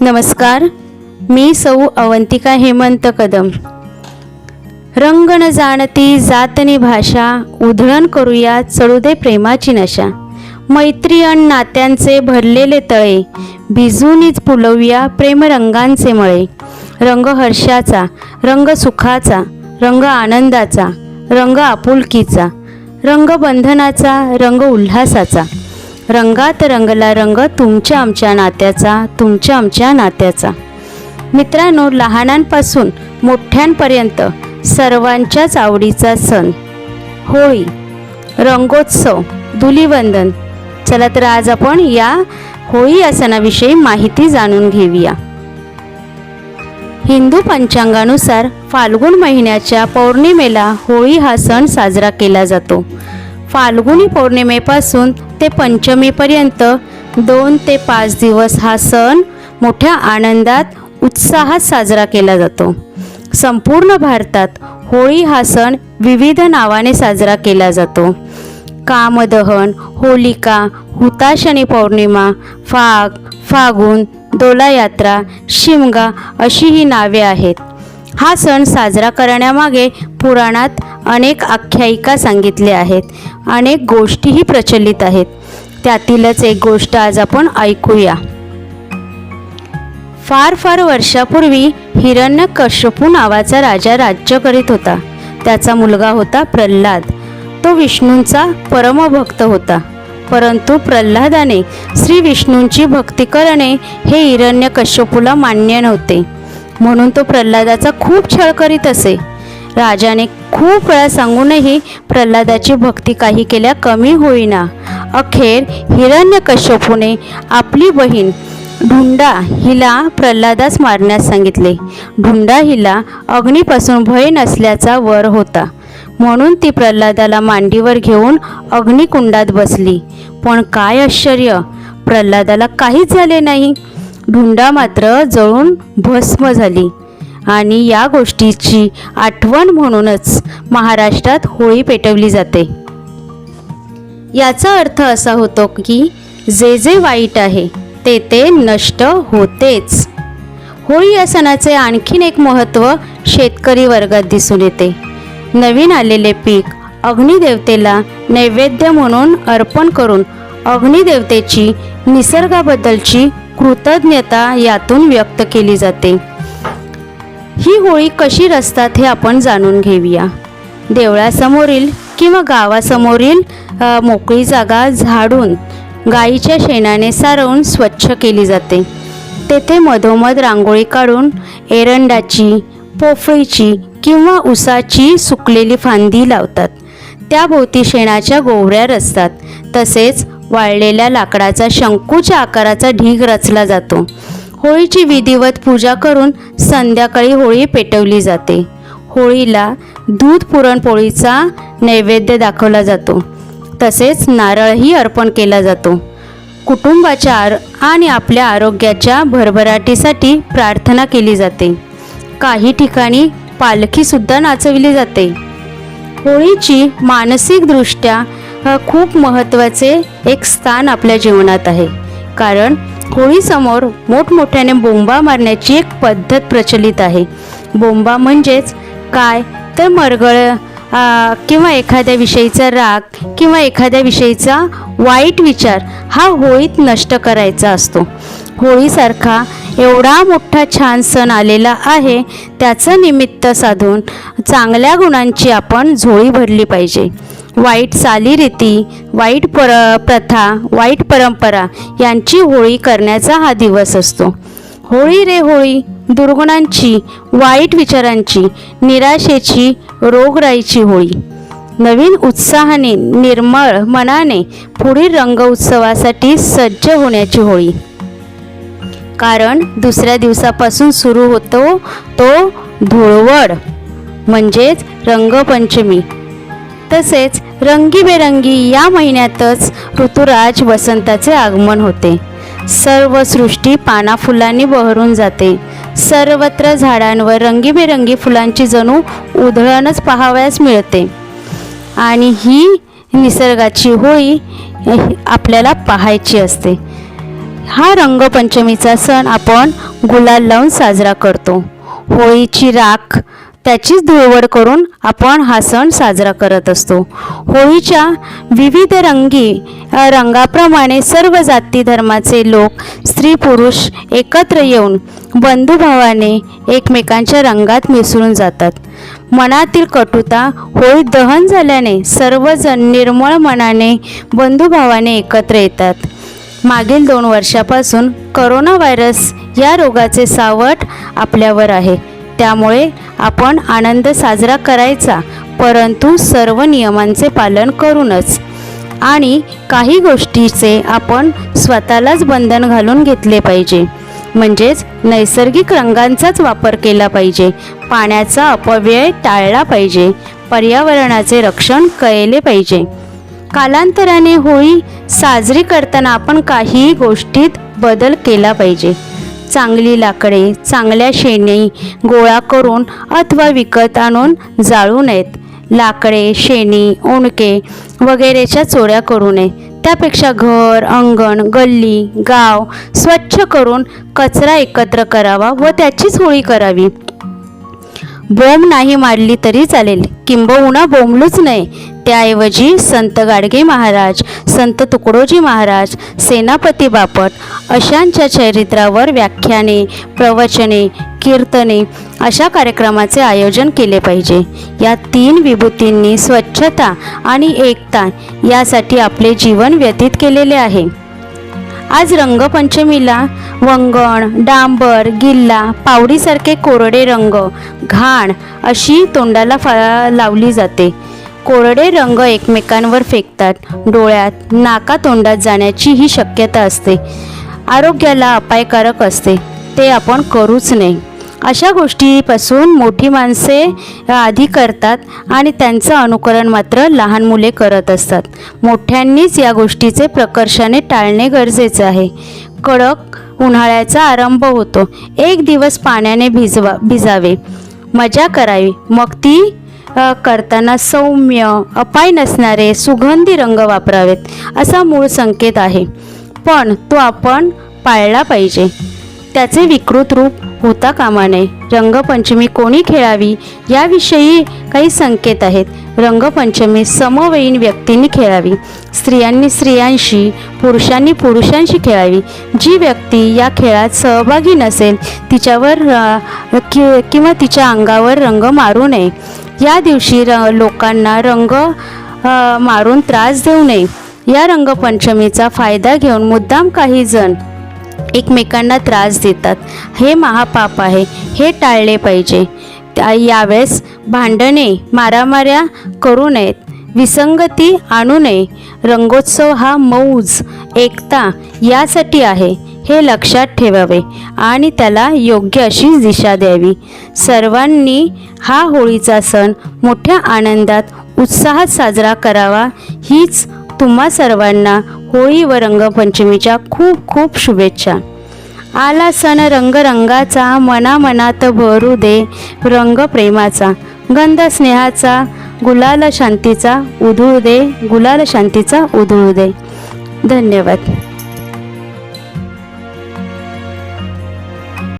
नमस्कार. मी सौ अवंतिका हेमंत कदम. रंग न जाणती जातनी भाषा उधळण करूया चढू दे प्रेमाची नशा. मैत्री अन नात्यांचे भरलेले तळे भिजूनीच फुलवूया प्रेमरंगांचे मळे. रंग हर्षाचा रंग सुखाचा रंग आनंदाचा रंग आपुलकीचा रंग बंधनाचा रंग उल्हासाचा. रंगात रंगला रंग तुमच्या आमच्या नात्याचा तुमच्या आमच्या नात्याचा. मित्रांनो लहानांपासून मोठ्यांपर्यंत सर्वांच्याच आवडीचा सण. होळी रंगोत्सव धुलीवंदन. चला तर आज आपण या होळी या सणाविषयी माहिती जाणून घेऊया. हिंदू पंचांगानुसार फाल्गुन महिन्याच्या पौर्णिमेला होळी हा सण साजरा केला जातो. फाल्गुनी पौर्णिमेपासून ते पंचमीपर्यंत दोन ते पाच दिवस हा सण मोठ्या आनंदात उत्साहात साजरा केला जातो. संपूर्ण भारतात होळी हा सण विविध नावाने साजरा केला जातो. कामदहन होलिका हुताशनी पौर्णिमा फाग फागुन दोलायात्रा शिमगा अशी ही नावे आहेत. हा सण साजरा करण्यामागे पुराणात अनेक आख्यायिका सांगितल्या आहेत. अनेक गोष्टीही प्रचलित आहेत. त्यातीलच एक गोष्ट आज आपण ऐकूया. फार फार वर्षापूर्वी हिरण्यकश्यपू नावाचा राजा राज्य करीत होता. त्याचा मुलगा होता प्रल्हाद. तो विष्णूंचा परमभक्त होता. परंतु प्रल्हादाने श्री विष्णूंची भक्ती करणे हे हिरण्यकश्यपूला मान्य नव्हते. म्हणून तो प्रल्हादाचा खूप छळ करीत असे. राजाने खूप वेळा सांगूनही प्रल्हादाची भक्ती काही केल्या कमी होईना. अखेर हिरण्यकश्यपूने आपली बहीण ढुंडा हिला प्रल्हादास मारण्यास सांगितले. ढुंडा हिला अग्नीपासून भय नसल्याचा वर होता. म्हणून ती प्रल्हादाला मांडीवर घेऊन अग्निकुंडात बसली. पण काय आश्चर्य! प्रल्हादाला काहीच झाले नाही. ढुंडा मात्र जळून भस्म झाली. आणि या गोष्टीची आठवण म्हणूनच महाराष्ट्रात होळी पेटवली जाते. याचा अर्थ असा होतो की जे जे वाईट आहे ते ते नष्ट होतेच. होळी या सणाचे आणखीन एक महत्त्व शेतकरी वर्गात दिसून येते. नवीन आलेले पीक अग्निदेवतेला नैवेद्य म्हणून अर्पण करून अग्निदेवतेची निसर्गाबद्दलची कृतज्ञता यातून व्यक्त केली जाते. ही होळी कशी रचतात हे आपण जाणून घेऊया. देवळासमोरील किंवा गावासमोरील मोकळी जागा झाडून गाईच्या शेणाने सारवून स्वच्छ केली जाते. तेथे मधोमध रांगोळी काढून एरंडाची पोफळीची किंवा उसाची सुकलेली फांदी लावतात. त्याभोवती शेणाच्या गोवऱ्या रचतात. तसेच वाळलेल्या लाकडाचा शंकूच्या आकाराचा ढीग रचला जातो. होळीची विधिवत पूजा करून संध्याकाळी होळी पेटवली जाते. होळीला दूध पुरणपोळीचा नैवेद्य दाखवला जातो. तसेच नारळही अर्पण केला जातो. कुटुंबाच्या आर आणि आपल्या आरोग्याच्या भरभराटीसाठी प्रार्थना केली जाते. काही ठिकाणी पालखीसुद्धा नाचविली जाते. होळीची मानसिकदृष्ट्या हा खूप महत्त्वाचे एक स्थान आपल्या जीवनात आहे. कारण होळीसमोर मोठमोठ्याने बोंबा मारण्याची एक पद्धत प्रचलित आहे. बोंबा म्हणजेच काय? तर मरगळ किंवा एखाद्या विषयीचा राग किंवा एखाद्या विषयीचा वाईट विचार हा होळीत नष्ट करायचा असतो. होळीसारखा एवढा मोठा छान सण आलेला आहे त्याचं निमित्त साधून चांगल्या गुणांची आपण झोळी भरली पाहिजे. वाईट चालीरीती वाईट पर प्रथा वाईट परंपरा यांची होळी करण्याचा हा दिवस असतो. होळी रे होळी दुर्गुणांची वाईट विचारांची निराशेची रोगराईची होळी. नवीन उत्साहाने निर्मळ मनाने पुढील रंग उत्सवासाठी सज्ज होण्याची होळी. कारण दुसऱ्या दिवसापासून सुरू होतो तो धुळवड म्हणजेच रंगपंचमी. तसेच रंगीबेरंगी या महिन्यातच ऋतुराज वसंताचे आगमन होते. सर्व सृष्टी पाना फुलांनी बहरून जाते. सर्वत्र झाडांवर रंगीबेरंगी फुलांची जणू उधळणच पाहावयास मिळते. आणि ही निसर्गाची होळी आपल्याला पाहायची असते. हा रंगपंचमीचा सण आपण गुलाल लावून साजरा करतो. होळीची राख त्याचीच धुळवड करून आपण हा सण साजरा करत असतो. होळीच्या विविध रंगी रंगाप्रमाणे सर्व जाती धर्माचे लोक स्त्री पुरुष एकत्र येऊन बंधुभावाने एकमेकांच्या रंगात मिसळून जातात. मनातील कटुता होळी दहन झाल्याने सर्वजण निर्मळ मनाने बंधुभावाने एकत्र येतात. मागील दोन वर्षापासून करोना व्हायरस या रोगाचे सावट आपल्यावर आहे. त्यामुळे आपण आनंद साजरा करायचा परंतु सर्व नियमांचे पालन करूनच. आणि काही गोष्टीचे आपण स्वतःलाच बंधन घालून घेतले पाहिजे. म्हणजेच नैसर्गिक रंगांचाच वापर केला पाहिजे. पाण्याचा अपव्यय टाळला पाहिजे. पर्यावरणाचे रक्षण केले पाहिजे. कालांतराने होळी साजरी करताना आपण काही गोष्टीत बदल केला पाहिजे. चांगली लाकडे चांगल्या शेणी गोळा करून अथवा विकत आणून जाळू नयेत. लाकडे शेणी ओणके वगैरेच्या चोऱ्या करू नये. त्यापेक्षा घर अंगण गल्ली गाव स्वच्छ करून कचरा एकत्र करावा व त्याचीच होळी करावी. बोंब नाही मारली तरी चालेल. किंबहुना बोंबलूच नाही त्याऐवजी संत गाडगे महाराज संत तुकडोजी महाराज सेनापती बापट अशांच्या चरित्रावर व्याख्याने प्रवचने कीर्तने अशा कार्यक्रमाचे आयोजन केले पाहिजे. या तीन विभूतींनी स्वच्छता आणि एकता यासाठी आपले जीवन व्यतीत केलेले आहे. आज रंगपंचमीला वंगण डांबर गिल्ला पावडीसारखे कोरडे रंग घाण अशी तोंडाला फा लावली जाते. कोरडे रंग एकमेकांवर फेकतात. डोळ्यात नाका तोंडात जाण्याची ही शक्यता असते. आरोग्याला अपायकारक असते. ते आपण करूच नाही. अशा गोष्टीपासून मोठी माणसे आधी करतात आणि त्यांचं अनुकरण मात्र लहान मुले करत असतात. मोठ्यांनीच या गोष्टीचे प्रकर्षाने टाळणे गरजेचे आहे. कडक उन्हाळ्याचा आरंभ होतो. एक दिवस पाण्याने भिजवा भिजावे. मजा करावी. मग ती करताना सौम्य अपाय नसणारे सुगंधी रंग वापरावेत असा मूळ संकेत आहे. पण तो आपण पाळला पाहिजे. त्याचे विकृत रूप होता कामा नये. रंगपंचमी कोणी खेळावी याविषयी काही संकेत आहेत. रंगपंचमी समवयीन व्यक्तींनी खेळावी. स्त्रियांनी स्त्रियांशी पुरुषांनी पुरुषांशी खेळावी. जी व्यक्ती या खेळात सहभागी नसेल तिच्यावर किंवा तिच्या अंगावर रंग मारू नये. या दिवशी र लोकांना रंग मारून त्रास देऊ नये. या रंगपंचमीचा फायदा घेऊन मुद्दाम काही जण एकमेकांना त्रास देतात. हे महापाप आहे. हे टाळले पाहिजे. त्या यावेळेस भांडणे मारामाऱ्या करू नयेत. विसंगती आणू नये. रंगोत्सव हा मौज एकता यासाठी आहे. हे लक्षात ठेवावे आणि त्याला योग्य अशी दिशा द्यावी. सर्वांनी हा होळीचा सण मोठ्या आनंदात उत्साहात साजरा करावा हीच तुम्हा सर्वांना होळी व रंगपंचमीच्या खूप खूप शुभेच्छा. आला सण रंगरंगाचा मनामनात भरू दे रंग प्रेमाचा गंध स्नेहाचा गुलाल शांतीचा उधळू दे गुलाल शांतीचा उधळू दे. धन्यवाद.